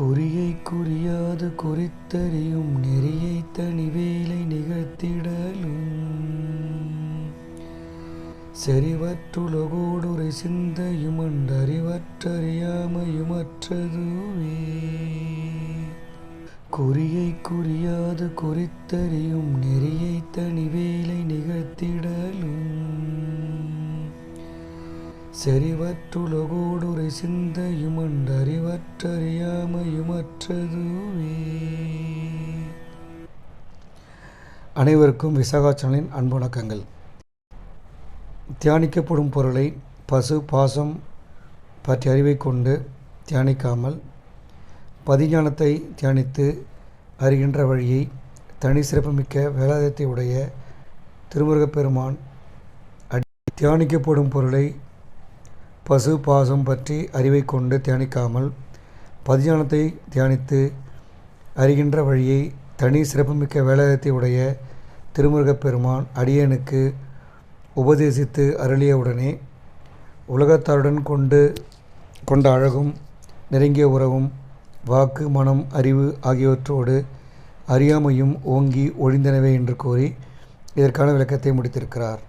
குறியை குறியாது குறித்தறியும் நெறியை தனிவேலை நிகழ்த்திடலும். செறிவற்றுலகோடுரை சிந்தையுமண்டறிவற்றறியாமையுமற்றதுவே குறியை குறியாது குறித்தறியும் நெறியை தனிவே செறிவற்றுலகோடுரை சிந்தையுமண்டறிவற்றறியாமையுமற்றதுவே அனைவருக்கும் விசாகா அன்புணக்கங்கள். தியானிக்கப்படும் பொருளை பசு பாசம் பற்றி அறிவை கொண்டு தியானிக்காமல் பதிஞானத்தை தியானித்து அறிகின்ற வழியை தனி சிறப்புமிக்க வேலாயுதத்தை உடைய திருமுருகப்பெருமான் அடி தியானிக்கப்படும் பொருளை பசு பாசம் பற்றி அறிவை கொண்டு தியானிக்காமல் பதிஞானத்தை தியானித்து அறிகின்ற வழியை தனி சிறப்புமிக்க வேலாயத்தை உடைய திருமுருகப் பெருமான் அடியனுக்கு உபதேசித்து அருளியவுடனே உலகத்தாருடன் கொண்டு கொண்ட அழகும் நெருங்கிய உறவும் வாக்கு மனம் அறிவு ஆகியவற்றோடு அறியாமையும் ஓங்கி ஒழிந்தனவே என்று கூறி இதற்கான விளக்கத்தை முடித்திருக்கிறார்.